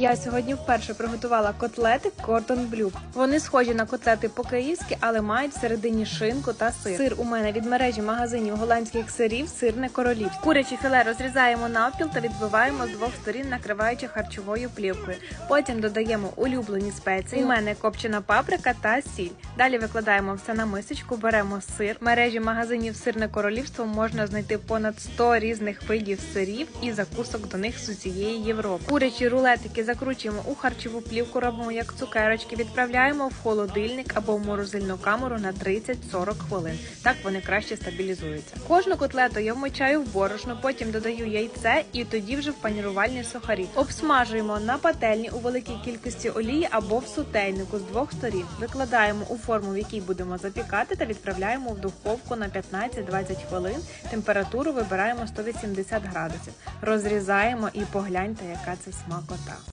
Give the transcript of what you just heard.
Я сьогодні вперше приготувала котлети Cordon Bleu. Вони схожі на котлети по-київськи, але мають всередині шинку та сир. Сир у мене від мережі магазинів голландських сирів сирне королівське. Куряче філе розрізаємо навпіл та відбиваємо з двох сторін, накриваючи харчовою плівкою. Потім додаємо улюблені спеції. У мене копчена паприка та сіль. Далі викладаємо все на мисочку, беремо сир. В мережі магазинів сирне королівство можна знайти понад 100 різних видів сирів і закусок до них з усієї Європи. Курячі рулетики закручуємо у харчову плівку, робимо як цукерочки, відправляємо в холодильник або в морозильну камеру на 30-40 хвилин. Так вони краще стабілізуються. Кожну котлету я вмочаю в борошно, потім додаю яйце і тоді вже в панірувальні сухарі. Обсмажуємо на пательні у великій кількості олії або в сутейнику з двох сторін. Викладаємо у форму, в якій будемо запікати, та відправляємо в духовку на 15-20 хвилин. Температуру вибираємо 180 градусів. Розрізаємо і погляньте, яка це смакота.